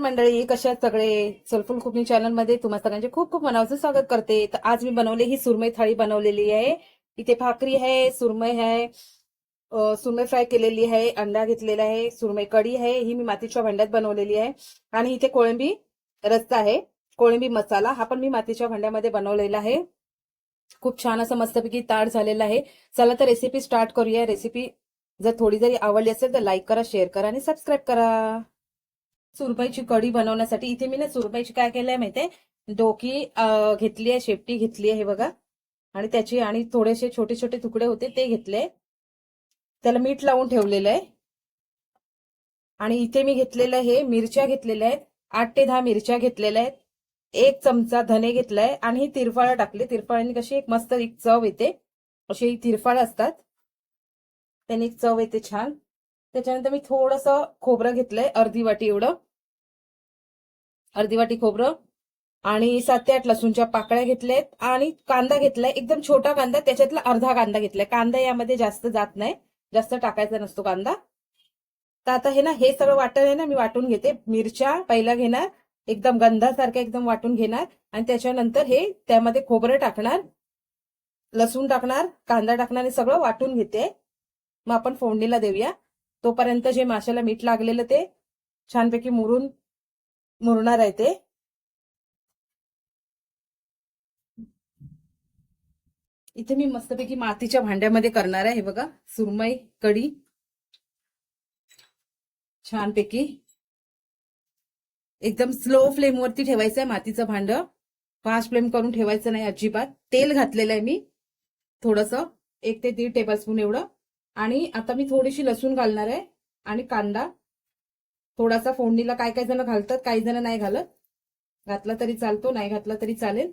मंडळी कशा सगळे? सोलफुल कुकिंग चॅनलमध्ये तुम्हा सगळ्यांचे खूप खूप मनापासून स्वागत करते. तर आज मी बनवले ही सुरमई थाळी बनवलेली आहे. इथे भाकरी आहे सुरमई आहे सुरमई फ्राय केलेली आहे अंडा घेतलेला आहे सुरमई कढी आहे ही मी मातीच्या भांड्यात बनवलेली आहे. आणि इथे कोळंबी रस्ता आहे कोळंबी मसाला हा पण मी मातीच्या भांड्यामध्ये बनवलेला आहे. खूप छान असं मस्तपैकी ताट झालेला आहे. चला तर रेसिपी स्टार्ट करूया. रेसिपी जर थोडी जरी आवडली असेल तर लाईक करा शेअर करा आणि सबस्क्राईब करा. सुरमईची कढी बनवण्यासाठी. इथे मी ना सुरमईची काय केलंय माहितीये? डोकी घेतली आहे शेपटी घेतली आहे हे बघा. आणि त्याची आणि थोडेसे छोटे छोटे तुकडे होते ते घेतले. त्याला मीठ लावून ठेवलेलं आहे. आणि इथे मी घेतलेलं हे मिरच्या घेतलेल्या आहेत. आठ ते दहा मिरच्या घेतलेल्या आहेत. एक चमचा धने घेतलाय आणि ही तिरफाळं टाकले. तिरफाळांनी कशी एक मस्त एक चव येते. अशी ही असतात. त्यांनी एक चव येते छान. त्याच्यानंतर मी थोडस खोबरं घेतलंय अर्धी वाटी एवढं. अर्धी वाटी खोबरं. आणि सात ते आठ लसूणच्या पाकळ्या घेतल्यात आणि कांदा घेतलाय एकदम छोटा कांदा त्याच्यातला अर्धा कांदा घेतलाय. कांदा यामध्ये जास्त जात नाही जास्त टाकायचा नसतो कांदा. तर आता हे ना हे सगळं वाटण आहे ना मी वाटून घेते. मिरच्या पहिला घेणार एकदम गंधासारख्या एकदम वाटून घेणार आणि त्याच्यानंतर हे त्यामध्ये खोबरं टाकणार लसूण टाकणार कांदा टाकणार हे सगळं वाटून घेते. मग आपण फोडणीला देऊया. तोपर्यंत जे माशाला मीठ लागलेलं ते छानपैकी मुरून मुरणार आहे ते. इथे मी मस्तपैकी मातीच्या भांड्यामध्ये करणार आहे हे बघा. सुरमई कढी. छानपैकी. एकदम स्लो फ्लेमवरती ठेवायचं आहे मातीचं भांड. फास्ट फ्लेम करून ठेवायचं नाही अजिबात. तेल घातलेलं आहे मी. थोडस एक ते दीड टेबलस्पून एवढं. आणि आता मी थोडीशी लसूण घालणार आहे आणि कांदा. थोडासा फोडणीला काय काय जण घालतात काही जण नाही घालत. घातला तरी चालतो नाही घातला तरी चालेल.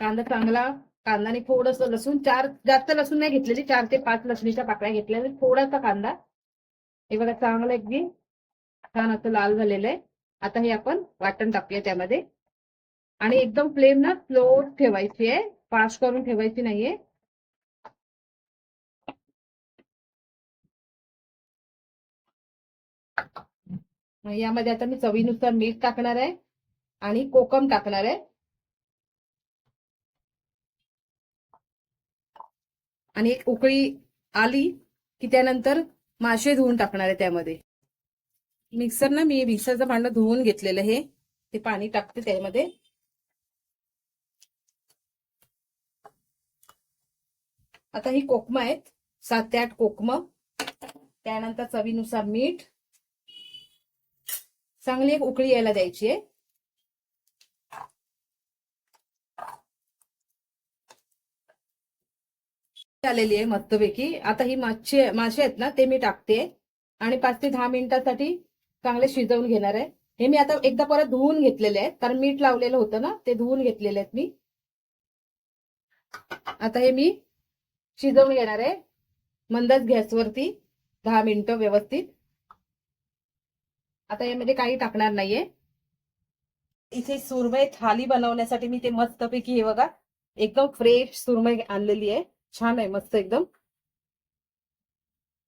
कांदा चांगला कांदा आणि थोडस लसूण चार जास्त लसूण नाही घेतलेली चार ते पाच लसणीच्या पाकळ्या घेतल्या थोडासा कांदा. हे बघा चांगला अगदी छान असं लाल झालेलं आहे. आता हे आपण वाटण टाकूया त्यामध्ये. आणि एकदम फ्लेम ना स्लो ठेवायची आहे. फास्ट करून ठेवायची नाहीये. यामध्ये आता मी चवीनुसार मीठ टाकणार आहे आणि कोकम टाकणार आहे. आणि एक उकळी आली की त्यानंतर मासे धुवून टाकणार आहे त्यामध्ये. मिक्सर ना मी मिक्सरचं भांडं धुवून घेतलेलं हे ते पाणी टाकते त्यामध्ये. आता ही कोकम आहेत. सात ते आठ कोकम. त्यानंतर चवीनुसार मीठ. चांगली एक उकळी यायला द्यायची आहे. आलेली आहे मस्तपैकी. आता ही मासे मासे आहेत ना ते मी टाकते. आणि पाच ते दहा मिनिटांसाठी चांगले शिजवून घेणार आहे. हे मी आता एकदा परत धुवून घेतलेले आहेत. कारण मीठ लावलेलं होतं ना ते धुवून घेतलेले आहेत मी. आता हे मी शिजवून घेणार आहे. मंदच गॅसवरती दहा मिनिटं व्यवस्थित. आता यामध्ये काही टाकणार नाहीये. इथे सुरमई थाली बनवण्यासाठी मी ते मस्तपैकी हे बघा एकदम फ्रेश सुरमई आणलेली आहे. छान आहे मस्त एकदम.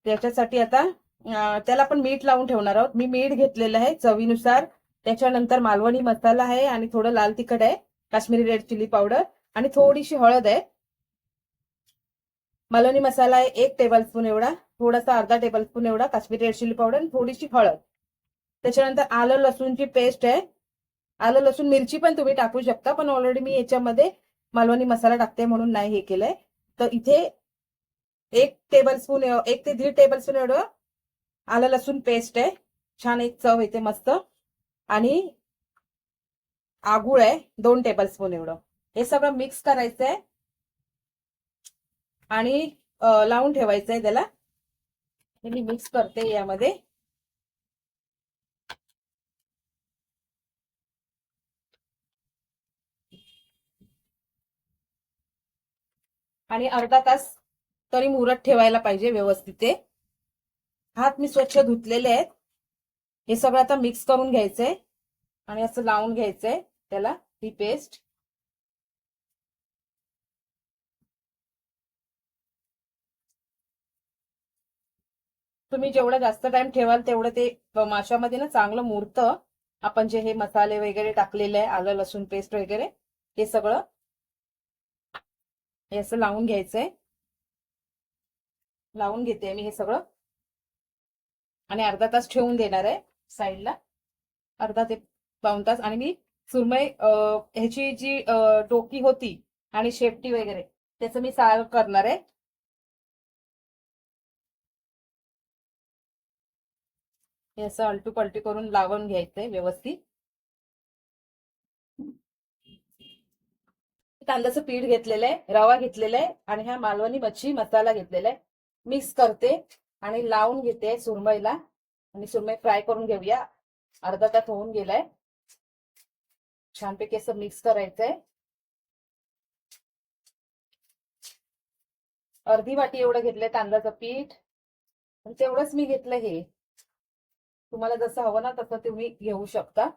त्याच्यासाठी आता त्याला पण मीठ लावून ठेवणार आहोत. मी मीठ घेतलेलं आहे चवीनुसार. त्याच्यानंतर मालवणी मसाला आहे आणि थोडं लाल तिखट आहे काश्मीरी रेड चिली पावडर आणि थोडीशी हळद आहे. मलोनी मसाला आहे एक टेबलस्पून एवढा थोडासा अर्धा टेबलस्पून एवढा काश्मीरी रेड चिली पावडर आणि थोडीशी हळद. त्याच्यानंतर आलं लसूणची पेस्ट आहे. आलं लसूण मिरची पण तुम्ही टाकू शकता पण ऑलरेडी मी याच्यामध्ये मालवणी मसाला टाकते म्हणून नाही हे केलंय. तर इथे एक टेबलस्पून एक ते दीड टेबलस्पून एवढं आलं लसूण पेस्ट आहे. छान एक चव येते मस्त. आणि आगूळ आहे दोन टेबलस्पून एवढं. हे सगळं मिक्स करायचं आहे आणि लावून ठेवायचं आहे त्याला. हे मी मिक्स करते यामध्ये. आणि अर्धा तास तरी मुहूर्त ठेवायला पाहिजे व्यवस्थित ते. हात मी स्वच्छ धुतलेले आहेत. हे सगळं आता मिक्स करून घ्यायचंय. आणि असं लावून घ्यायचंय त्याला ही पेस्ट तुम्ही जेवढा जास्त टाइम ठेवाल तेवढं ते माशामध्ये ना चांगलं मुरतं. आपण जे हे मसाले वगैरे टाकलेले आहे आलं लसूण पेस्ट वगैरे हे सगळं हे असं लावून घ्यायचंय. लावून घेते मी हे सगळं. आणि अर्धा तास ठेवून देणार आहे साईडला. अर्धा ते पाऊन तास. आणि मी सुरमई ह्याची जी अं, डोकी होती आणि शेपटी वगैरे त्याचं मी सार करणार आहे. हे असं अलटू पलटी करून लावून घ्यायचंय व्यवस्थित. कांद्याचं पीठ घेतलेलं आहे रवा घेतलेला आहे आणि ह्या मालवणी मच्छी मसाला घेतलेला आहे. मिक्स करते आणि लावून घेते सुरमईला आणि सुरमई फ्राय करून घेऊया. अर्धा तास होऊन गेलाय. छानपैकी असं मिक्स करायचंय. अर्धी वाटी एवढं घेतलंय तांदळाचं पीठ. आणि तेवढंच मी घेतलं हे. तुम्हाला जसं हवं ना तसं तुम्ही घेऊ शकता.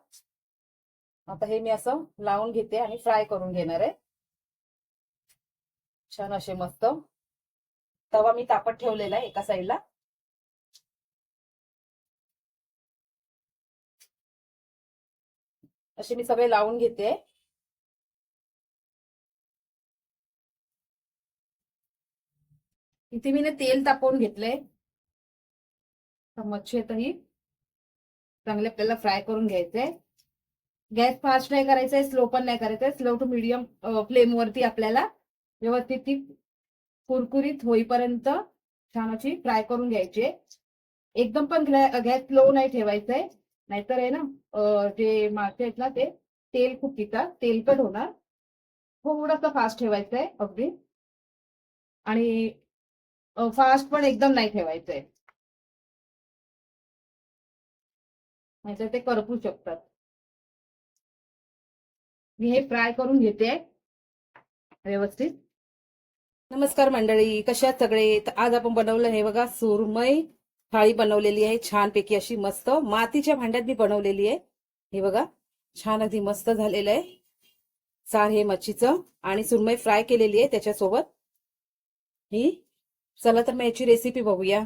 आता हे मी असं लावून घेते आणि फ्राय करून घेणार आहे. छान असे मस्त. तवा मी तापत ठेवलेला आहे एका साईडला असे मी सगळे लावून घेते. इथे मी ना तेल तापवून घेतलंय. मच्छी आता चांगले आपल्याला फ्राय करून घ्यायचे. गॅस फास्ट नाही करायचंय स्लो पण नाही करायचा स्लो टू मिडियम फ्लेम वरती आपल्याला व्यवस्थित ती कुरकुरीत होईपर्यंत छान अशी फ्राय करून घ्यायची एकदम पण गॅस स्लो नाही ठेवायचंय. नाहीतर आहे ना जे मासे आहेत ना ते तेल खूप पितात तेलकट होणार. थोडंसं फास्ट ठेवायचंय अगदी. आणि फास्ट पण एकदम नाही ठेवायचंय. नाहीतर ते करपू शकतात. मी हे फ्राय करून घेते. व्यवस्थित. नमस्कार मंडळी कशा सगळे? तर आज आपण बनवलं हे बघा सुरमई थाळी बनवलेली आहे. छानपैकी अशी मस्त. मातीच्या भांड्यात मी बनवलेली आहे. हे बघा छान अगदी मस्त झालेलं आहे. सार हे मच्छीचं आणि सुरमई फ्राय केलेली आहे त्याच्यासोबत. ही चला तर मग याची रेसिपी बघूया.